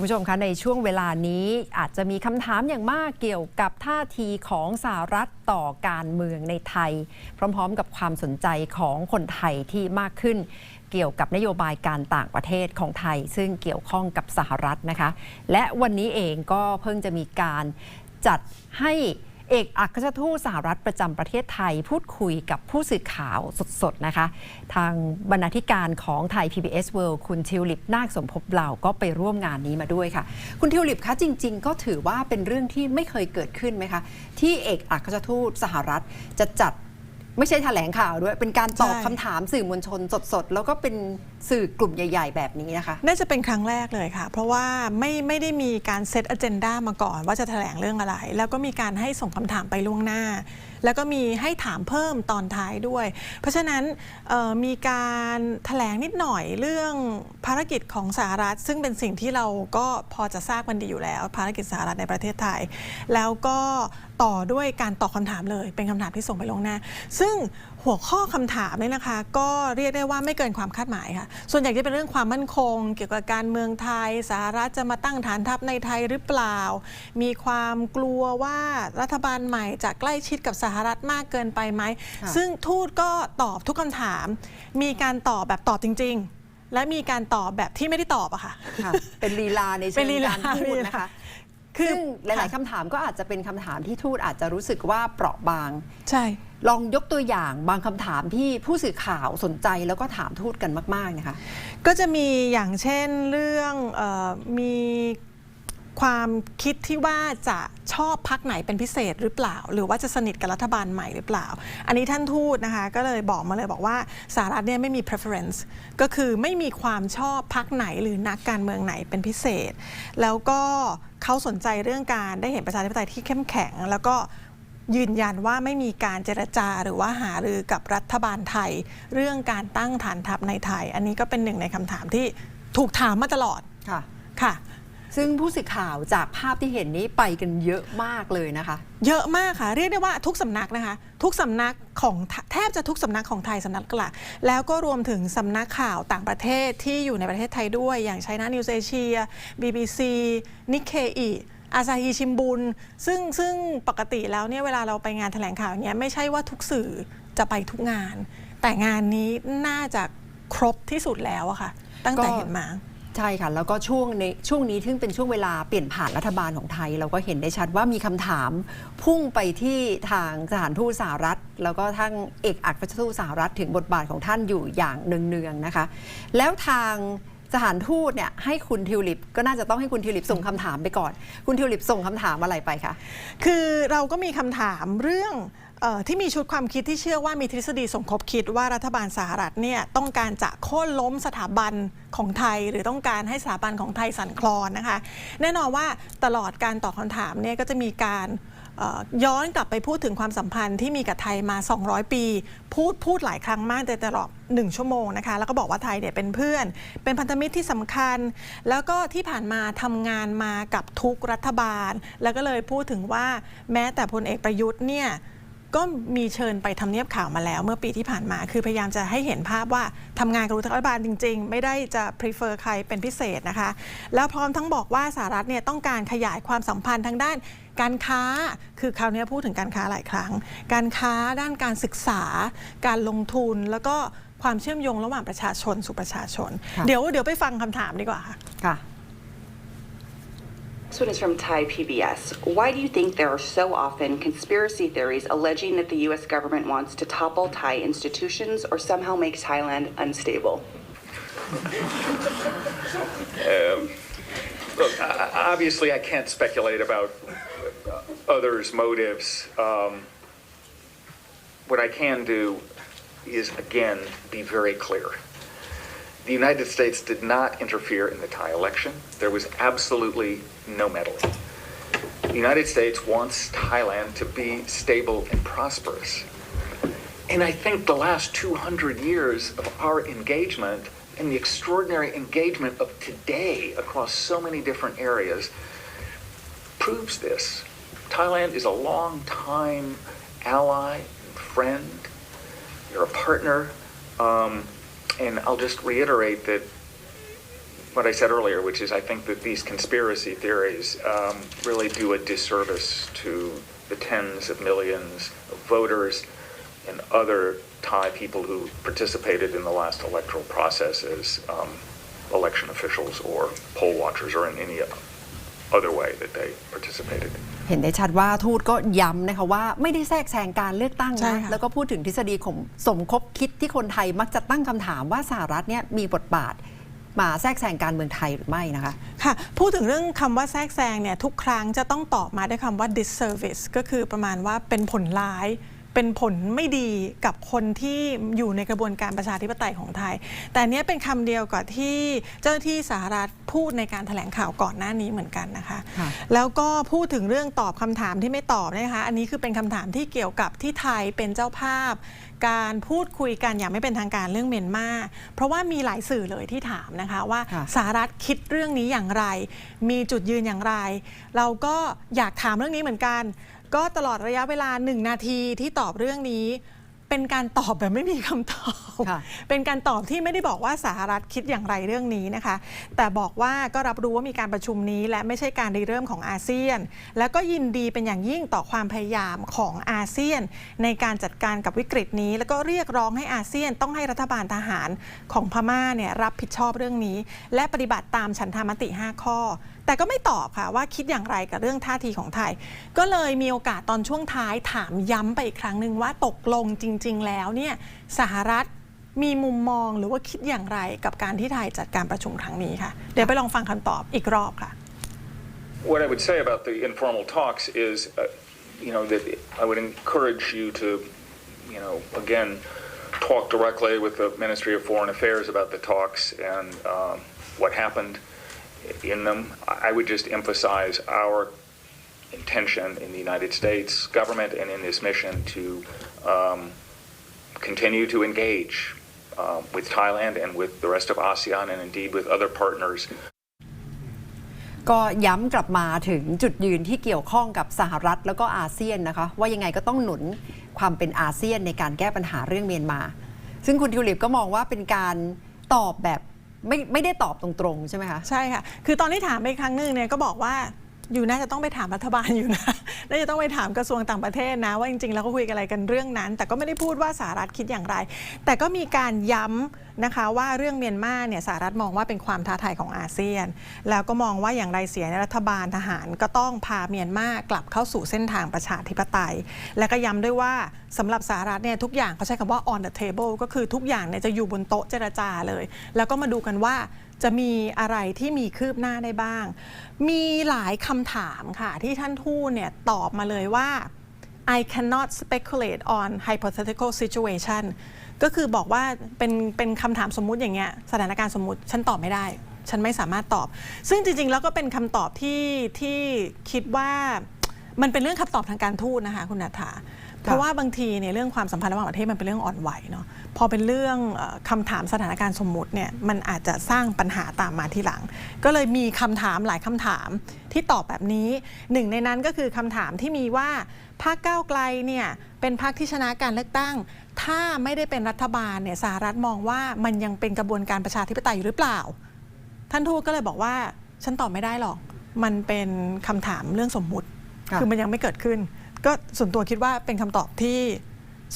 คุณผู้ชมคะในช่วงเวลานี้อาจจะมีคำถามอย่างมากเกี่ยวกับท่าทีของสหรัฐต่อการเมืองในไทย พร้อมๆ กับความสนใจของคนไทยที่มากขึ้น เกี่ยวกับนโยบายการต่างประเทศของไทย ซึ่งเกี่ยวข้องกับสหรัฐนะคะ และวันนี้เองก็เพิ่งจะมีการจัดให้ เอกอัครราชทูตสหรัฐประจำประเทศไทย พูดคุยกับผู้สื่อข่าวสดๆนะคะ ทางบรรณาธิการของไทย PBS World คุณทิวลิปนาคสมภพเหล่าก็ไปร่วมงานนี้มาด้วยค่ะ คุณทิวลิปคะจริง ๆ ก็ถือว่าเป็นเรื่องที่ไม่เคยเกิดขึ้นไหมคะ ที่เอกอัครราชทูตสหรัฐจะจัด ไม่ใช่แถลงข่าวด้วย เป็นการตอบใช่ คำถามสื่อมวลชนสดๆ แล้วก็เป็นสื่อกลุ่มใหญ่ ๆ แบบนี้นะคะ น่าจะเป็นครั้งแรกเลยค่ะ เพราะว่าไม่ไม่ได้มีการเซตอ g e n d a มาก่อนว่าจะแถลงเรื่องอะไร แล้วก็มีการให้ส่งคำถามไปล่วงหน้า แล้วก็มีให้ถามเพิ่มตอนท้ายด้วย เพราะฉะนั้นมีการแถลงนิดหน่อยเรื่องภารกิจของสหรัฐ ซึ่งเป็นสิ่งที่เราก็พอจะทราบกันดีอยู่แล้ว ภารกิจสหรัฐในประเทศไทย แล้วก็ต่อด้วยการตอบคำถามเลย เป็นคำถามที่ส่งไปลงหน้า ซึ่ง หัวข้อคำถามเนี่ยนะคะ ก็เรียกได้ว่าไม่เกินความคาดหมายค่ะ ส่วนใหญ่จะเป็นเรื่องความมั่นคง เกี่ยวกับการเมืองไทยสหรัฐจะมาตั้งฐานทัพในไทยหรือเปล่า มีความกลัวว่ารัฐบาลใหม่จะใกล้ชิดกับสหรัฐมากเกินไปไหมค่ะซึ่งทูตก็ตอบทุกคำถาม มีการตอบแบบตอบจริง ๆ และมีการตอบแบบที่ไม่ได้ตอบอะค่ะค่ะเป็นลีลาในเป็เชินงลีลาการพูดนะคะคือซึ่งหลายๆค่ะคำถามก็อาจจะเป็นคำถามที่ทูตอาจจะรู้สึกว่าเปราะบาง ใช่ ลองยกตัวอย่างบางคำถามที่ผู้สื่อข่าวสนใจแล้วก็ถามทูตกันมาก ๆ นะคะ ก็จะมีอย่างเช่นเรื่องออมีความคิดที่ว่าจะชอบพักไหนเป็นพิเศษหรือเปล่า หรือว่าจะสนิทกับรัฐบาลใหม่หรือเปล่า อันนี้ท่านทูตนะคะ ก็เลยบอกมาเลยบอกว่าสหรัฐเนี่ยไม่มี preference ก็คือไม่มีความชอบพักไหนหรือนักการเมืองไหนเป็นพิเศษ แล้วก็เขาสนใจเรื่องการได้เห็นประชาธิปไตยที่เข้มแข็ง แล้วก็ ยืนยันว่าไม่มีการเจรจาหรือว่าหารือกับรัฐบาลไทย เรื่องการตั้งฐานทัพในไทย อันนี้ก็เป็นหนึ่งในคำถามที่ถูกถามมาตลอดค่ะค่ะซึ่งผู้สื่อข่าวจากภาพที่เห็นนี้ไปกันเยอะมากเลยนะคะ เยอะมากค่ะ เรียกได้ว่าทุกสำนักนะคะ ทุกสำนักของแทบจะทุกสำนักของไทยสำนักหลัก แล้วก็รวมถึงสำนักข่าวต่างประเทศที่อยู่ในประเทศไทยด้วย อย่าง China News Asia BBC Nikkei อาซาฮีชิมบุนซึ่งซึ่งปกติแล้วเนี่ยเวลาเราไปงานแถลงข่าวอย่างเงี้ยไม่ใช่ว่าทุกสื่อจะไปทุกงาน แต่งานนี้น่าจะครบที่สุดแล้วอะค่ะ ตั้งแต่เห็นมาใช่ค่ะ แล้วก็ช่วงในช่วงนี้ซึ่งเป็นช่วงเวลาเปลี่ยนผ่านรัฐบาลของไทย เราก็เห็นได้ชัดว่ามีคำถามพุ่งไปที่ทางสถานทูตสหรัฐ แล้วก็ทั้งเอกอัครราชทูตสหรัฐถึงบทบาทของท่านอยู่อย่างเนืองๆนะคะ แล้วทาง สถานทูตเนี่ยให้คุณทิวลิป ก็น่าจะต้องให้คุณทิวลิปส่งคำถามไปก่อน คุณทิวลิปส่งคำถามอะไรไปคะคือเราก็มีคำถามเรื่องออที่มีชุดความคิดที่เชื่อว่ามีทฤษฎีสมคบคิดว่ารัฐบาลสหรัฐเนี่ยต้องการจะโค่นล้มสถาบันของไทย หรือต้องการให้สถาบันของไทยสั่นคลอนนะคะ แน่นอนว่าตลอดการตอบคำถามเนี่ยก็จะมีการ ย้อนกลับไปพูดถึงความสัมพันธ์ที่มีกับไทยมา 200 ปี พูดพูดหลายครั้งมากแต่ตลอด1ชั่วโมงนะคะ แล้วก็บอกว่าไทยเนี่ยเป็นเพื่อน เป็นพันธมิตรที่สำคัญ แล้วก็ที่ผ่านมาทำงานมากับทุกรัฐบาล แล้วก็เลยพูดถึงว่าแม้แต่พลเอกประยุทธ์เนี่ย ก็มีเชิญไปทำเนียบข่าวมาแล้ว เมื่อปีที่ผ่านมา คือพยายามจะให้เห็นภาพว่าทำงานกับรัฐบาลจริง ๆ ไม่ได้จะ prefer ใครเป็นพิเศษนะคะ แล้วพร้อมทั้งบอกว่าสหรัฐเนี่ยต้องการขยายความสัมพันธ์ทางด้านการค้า คือคราวนี้พูดถึงการค้าหลายครั้ง การค้าด้านการศึกษา การลงทุนแล้วก็ความเชื่อมโยงระหว่างประชาชนสู่ประชาชนค่ะเดี๋ยวเดี๋ยวไปฟังคำถามดีกว่าค่ะค่ะ This one is from Thai PBS. Why do you think there are so often conspiracy theories alleging that the U.S. government wants to topple Thai institutions or somehow make Thailand unstable? Look, I- I- obviously, I can't speculate about uh, others' motives. Um, What I can do is, again, be very clear. The United States did not interfere in the Thai election. There was absolutely no meddling. The United States wants Thailand to be stable and prosperous. And I think the last 200 years of our engagement and the extraordinary engagement of today across so many different areas proves this. Thailand is a long-time ally and friend. You're a partner. Um, and I'll just reiterate that what I said earlier, which is I think that these conspiracy theories um, really do a disservice to the tens of millions of voters and other Thai people who participated in the last electoral process as um, election officials or poll watchers or in any other way that they participated. เห็นได้ชัดว่าทูตก็ย้ำนะคะว่าไม่ได้แทรกแซงการเลือกตั้งใช่นะค่ะ แล้วก็พูดถึงทฤษฎีของสมคบคิดที่คนไทยมักจะตั้งคำถามว่าสหรัฐเนี่ยมีบทบาทมาแทรกแซงการเมืองไทยหรือไม่นะคะ ค่ะ พูดถึงเรื่องคำว่าแทรกแซงเนี่ยทุกครั้งจะต้องตอบมาด้วยคำว่า disservice ก็คือประมาณว่าเป็นผลร้าย เป็นผลไม่ดีกับคนที่อยู่ในกระบวนการประชาธิปไตยของไทย แต่อันเนี้ยเป็นคำเดียวกับที่เจ้าหน้าที่สหรัฐพูดในการแถลงข่าวก่อนหน้านี้เหมือนกันนะคะค่ะแล้วก็พูดถึงเรื่องตอบคำถามที่ไม่ตอบนะคะ อันนี้คือเป็นคำถามที่เกี่ยวกับที่ไทยเป็นเจ้าภาพ การพูดคุยกันอย่างไม่เป็นทางการเรื่องเมียนมาเพราะว่ามีหลายสื่อเลยที่ถามนะคะว่าค่ะสหรัฐคิดเรื่องนี้อย่างไร มีจุดยืนอย่างไร เราก็อยากถามเรื่องนี้เหมือนกัน ก็ตลอดระยะเวลาหนึ่งนาทีที่ตอบเรื่องนี้ เป็นการตอบแบบไม่มีคำตอบ ค่ะ เป็นการตอบที่ไม่ได้บอกว่าสหรัฐคิดอย่างไรเรื่องนี้นะคะ แต่บอกว่าก็รับรู้ว่ามีการประชุมนี้ และไม่ใช่การริเริ่มของอาเซียน แล้วก็ยินดีเป็นอย่างยิ่งต่อความพยายามของอาเซียน ในการจัดการกับวิกฤตนี้ แล้วก็เรียกร้องให้อาเซียนต้องให้รัฐบาลทหารของพม่าเนี่ยรับผิดชอบเรื่องนี้ และปฏิบัติตามฉันทามติ 5 ข้อ แต่ก็ไม่ตอบค่ะว่าคิดอย่างไรกับเรื่องท่าทีของไทย ก็เลยมีโอกาสตอนช่วงท้ายถามย้ำไปอีกครั้งหนึ่งว่าตกลงจริง ๆ แล้วเนี่ยสหรัฐมีมุมมองหรือว่าคิดอย่างไรกับการที่ไทยจัดการประชุมครั้งนี้ค่ะ เดี๋ยวไปลองฟังคำตอบอีกรอบค่ะ What I would say about the informal talks is, uh, you know, that I would encourage you to, you know, again, talk directly with the Ministry of Foreign Affairs about the talks and um, what happened in them. I I would just emphasize our intention in the United States government and in this mission to um, continue to engage uh, with Thailand and with the rest of ASEAN and indeed with other partners ก็ย้ำกลับมาถึงจุดยืนที่เกี่ยวข้องกับสหรัฐแล้วก็อาเซียนนะคะ ว่ายังไงก็ต้องหนุนความเป็นอาเซียนในการแก้ปัญหาเรื่องเมียนมา ซึ่งคุณทิวลิปก็มองว่าเป็นการตอบแบบ ไม่ไม่ได้ตอบตรงๆ ใช่ไหมคะ ใช่ค่ะ คือตอนที่ถามไปครั้งหนึ่งเนี่ยก็บอกว่า อยู่น่าจะต้องไปถามรัฐบาลอยู่นะ น่าจะต้องไปถามกระทรวงต่างประเทศนะ ว่าจริงๆ แล้วก็คุยกันอะไรกันเรื่องนั้น แต่ก็ไม่ได้พูดว่าสหรัฐคิดอย่างไร แต่ก็มีการย้ำนะคะว่าเรื่องเมียนมาเนี่ยสหรัฐมองว่าเป็นความท้าทายของอาเซียน แล้วก็มองว่าอย่างไรเสียในรัฐบาลทหารก็ต้องพาเมียนมากลับเข้าสู่เส้นทางประชาธิปไตย และก็ย้ำด้วยว่าสำหรับสหรัฐเนี่ยทุกอย่างเขาใช้คำว่า on the table ก็คือทุกอย่างเนี่ยจะอยู่บนโต๊ะเจรจาเลย แล้วก็มาดูกันว่า จะมีอะไรที่มีคืบหน้าได้บ้าง มีหลายคำถามค่ะที่ท่านทูตเนี่ยตอบมาเลยว่า I cannot speculate on hypothetical situation ก็คือบอกว่าเป็นเป็นคำถามสมมุติอย่างเงี้ยสถานการณ์สมมุติฉันตอบไม่ได้ ฉันไม่สามารถตอบ ซึ่งจริง ๆ แล้วก็เป็นคำตอบที่ที่คิดว่ามันเป็นเรื่องคำตอบทางการทูตนะคะคุณนัฐา เพราะว่าบางทีเนี่ยเรื่องความสัมพันธ์ระหว่างประเทศมันเป็นเรื่องอ่อนไหวเนาะพอเป็นเรื่องเออคำถามสถานการณ์สมมุติเนี่ยมันอาจจะสร้างปัญหาตามมาทีหลัง ก็เลยมีคำถามหลายคำถามที่ตอบแบบนี้หนึ่งในนั้นก็คือคำถามที่มีว่าพรรคก้าวไกลเนี่ยเป็นพรรคที่ชนะการเลือกตั้ง ถ้าไม่ได้เป็นรัฐบาลเนี่ยสหรัฐมองว่ามันยังเป็นกระบวนการประชาธิปไตยอยู่หรือเปล่า ท่านทูตก็เลยบอกว่าฉันตอบไม่ได้หรอก มันเป็นคำถามเรื่องสมมุติค่ะคือมันยังไม่เกิดขึ้น ก็ส่วนตัวคิดว่าเป็นคำตอบที่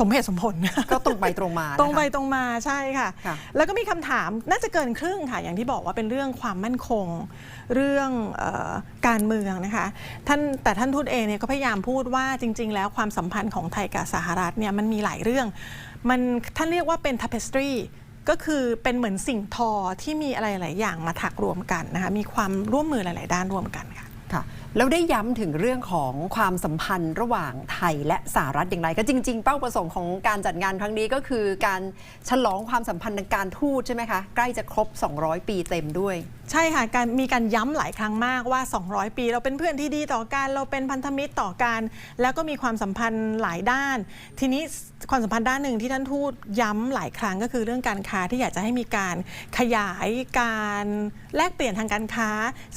สมเหตุสมผลก็ตรงไปตรงมานะคะตรงไปตรงมาใช่ค่ะค่ะแล้วก็มีคำถามน่าจะเกินครึ่งค่ะ อย่างที่บอกว่าเป็นเรื่องความมั่นคง เรื่องเออการเมืองนะคะท่านแต่ท่านทูตเองเนี่ยก็พยายามพูดว่าจริง ๆ แล้วความสัมพันธ์ของไทยกับสหรัฐเนี่ยมันมีหลายเรื่อง มันท่านเรียกว่าเป็น tapestry ก็คือเป็นเหมือนสิ่งทอที่มีอะไรหลายอย่างมาถักรวมกันนะคะมีความร่วมมือหลาย ๆ ด้านรวมกันค่ะ ค่ะแล้วได้ย้ำถึงเรื่องของความสัมพันธ์ระหว่างไทยและสหรัฐอย่างไร ก็จริง ๆ เป้าประสงค์ของการจัดงานครั้งนี้ก็คือการฉลองความสัมพันธ์ทางการทูตใช่ไหมคะ ใกล้จะครบ 200 ปีเต็มด้วยใช่ค่ะการมีการย้ำหลายครั้งมากว่า 200 ปี เราเป็นเพื่อนที่ดีต่อกัน เราเป็นพันธมิตรต่อกัน แล้วก็มีความสัมพันธ์หลายด้าน ทีนี้ความสัมพันธ์ด้านหนึ่งที่ท่านทูตย้ำหลายครั้งก็คือเรื่องการค้าที่อยากจะให้มีการขยายการแลกเปลี่ยนทางการค้า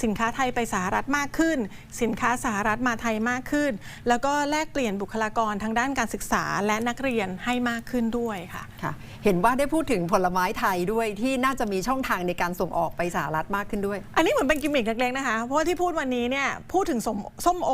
สินค้าไทยไปสหรัฐมากขึ้น สินค้าสหรัฐมาไทยมากขึ้น แล้วก็แลกเปลี่ยนบุคลากรทางด้านการศึกษาและนักเรียนให้มากขึ้นด้วยค่ะค่ะเห็นว่าได้พูดถึงผลไม้ไทยด้วยที่น่าจะมีช่องทางในการส่งออกไปสหรัฐมากขึ้นด้วย อันนี้เหมือนเป็นกิมมิคเล็กๆนะคะ เพราะว่าที่พูดวันนี้เนี่ยพูดถึงสมส้มโอ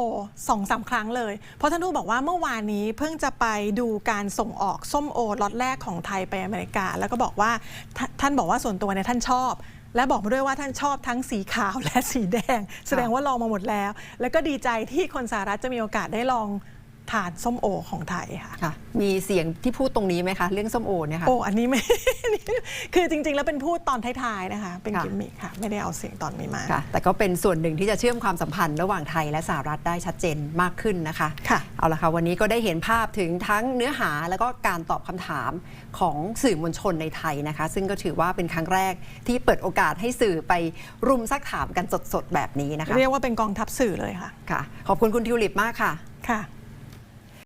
สองสามครั้งเลย เพราะท่านทูตบอกว่าเมื่อวานนี้เพิ่งจะไปดูการส่งออกส้มโอล็อตแรกของไทยไปอเมริกา แล้วก็บอกว่าท่าท่านบอกว่าส่วนตัวเนี่ยท่านชอบ และบอกมาด้วยว่าท่านชอบทั้งสีขาวและสีแดง แสดงว่าลองมาหมดแล้ว แล้วก็ดีใจที่คนสหรัฐจะมีโอกาสได้ลอง ทานส้มโอของไทยค่ะค่ะ มีเสียงที่พูดตรงนี้ไหมคะ เรื่องส้มโอเนี่ยค่ะ โอ้อันนี้ไม่ คือจริง ๆ แล้วเป็นพูดตอนท้ายๆนะคะ เป็นค่ะ กิมมิคค่ะ ไม่ได้เอาเสียงตอนนี้มา ค่ะ แต่ก็เป็นส่วนหนึ่งที่จะเชื่อมความสัมพันธ์ระหว่างไทยและสหรัฐได้ชัดเจนมากขึ้นนะคะ ค่ะ เอาละค่ะ วันนี้ก็ได้เห็นภาพถึงทั้งเนื้อหาแล้วก็การตอบคำถามของสื่อมวลชนในไทยนะคะ ซึ่งก็ถือว่าเป็นครั้งแรกที่เปิดโอกาสให้สื่อไปรุมซักถามกันสดๆแบบนี้นะคะเรียกว่าเป็นกองทัพสื่อเลยค่ะ ค่ะ ขอบคุณคุณทิวลิปมากค่ะ ค่ะ